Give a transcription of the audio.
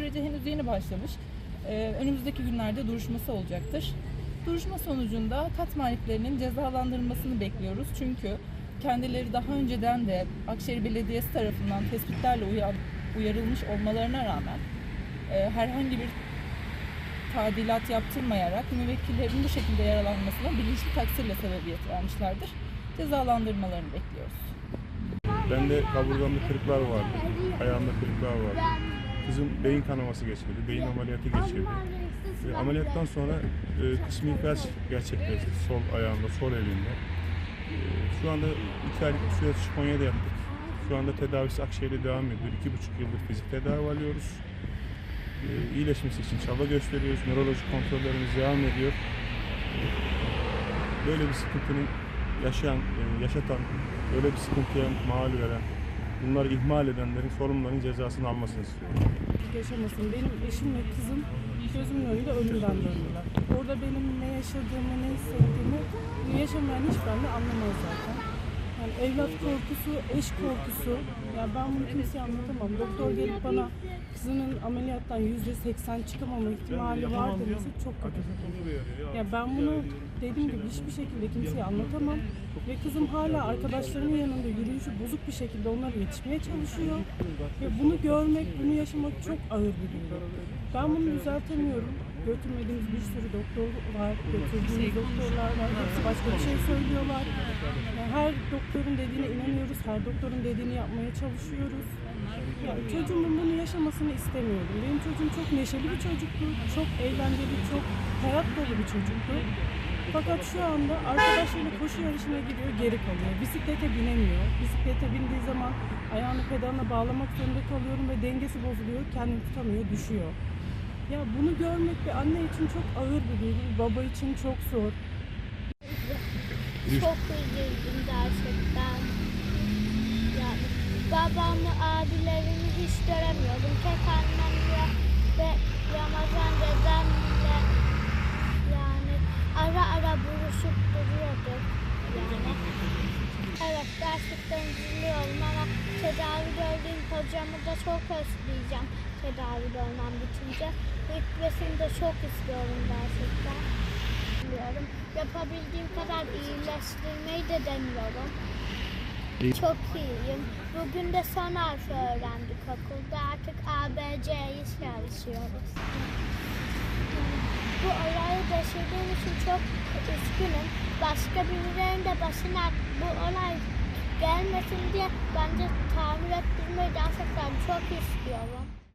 süreci henüz yeni başlamış. Ee, önümüzdeki günlerde duruşması olacaktır. Duruşma sonucunda kat maliklerinin cezalandırılmasını bekliyoruz. Çünkü kendileri daha önceden de Akşehir Belediyesi tarafından tespitlerle uya- uyarılmış olmalarına rağmen e, herhangi bir tadilat yaptırmayarak müvekkillerin bu şekilde yaralanmasına bilinçli taksirle sebebiyet vermişlerdir. Cezalandırmalarını bekliyoruz. Bende kaburgamda kırıklar vardı. Ayağımda kırıklar vardı. Kızım beyin kanaması geçirdi. Beyin ameliyatı geçirdi. Ve ameliyattan sonra e, kısmi felç gerçekleşti. Sol ayağında, sol elinde. E, şu anda iki aylık bir süreç Konya'da yaptık. Şu anda tedavisi Akşehir'de devam ediyor. İki buçuk yıldır fizik tedavi alıyoruz. E, iyileşmesi için çaba gösteriyoruz. Nörolojik kontrollerimiz devam ediyor. E, böyle bir sıkıntının yaşayan, e, yaşatan, böyle bir sıkıntıya mal veren, bunları ihmal edenlerin sorumluların cezasını almasını istiyorum. Yaşamasın. Benim eşim ve kızım gözümün önünde ölümden döndüler. Orada benim ne yaşadığımı, ne hissettiğimi yaşamayan hiç bende anlamaz zaten. Yani evlat korkusu, eş korkusu. Ya ben bunu kimseye anlatamam. Doktor gelip bana kızının ameliyattan yüzde seksen çıkamama ihtimali var demesi çok kötü. Ya ben bunu dediğim gibi hiçbir şekilde kimseye anlatamam. Ve kızım hala arkadaşlarının yanında yürüyüşü bozuk bir şekilde onlara yetişmeye çalışıyor. Ve bunu görmek, bunu yaşamak çok ağır bir duygu. Ben bunu düzeltemiyorum. Götürmediğimiz bir sürü doktor var, götürdüğümüz doktorlar var. Hepsi başka bir şey söylüyorlar. Yani her doktorun dediğine inanıyoruz, her doktorun dediğini yapmaya çalışıyoruz. Yani çocuğumun bunu yaşamasını istemiyorum. Benim çocuğum çok neşeli bir çocuktu, çok eğlenceli, çok hayat dolu bir çocuktu. Fakat şu anda arkadaşlarıyla koşu yarışına gidiyor, geri kalıyor. Bisiklete binemiyor. Bisiklete bindiği zaman ayağını pedalına bağlamak zorunda kalıyorum ve dengesi bozuluyor, kendini tutamıyor, düşüyor. Ya bunu görmek bir anne için çok ağır bir bir baba için çok zor. Çok üzüldüm gerçekten. Yani babamı, abilerimi hiç göremiyordum. Tek annemle ve Ramazan dedemle yani ara ara buluşup duruyorduk. Yani evet gerçekten üzülüyorum ama hocamı da çok özleyeceğim tedavi olmam bitince. Gitmesini de çok istiyorum gerçekten deniyorum. Yapabildiğim kadar iyileştirmeyi de deniyorum. Çok iyiyim. Bugün de son harfi öğrendik okulda. Artık ABC'yi çalışıyoruz. Bu olayı yaşadığım için çok üzgünüm. Başka birilerinin de başına bu olay gelmesin diye bence tamir ettirmeyi gerçekten çok istiyorum.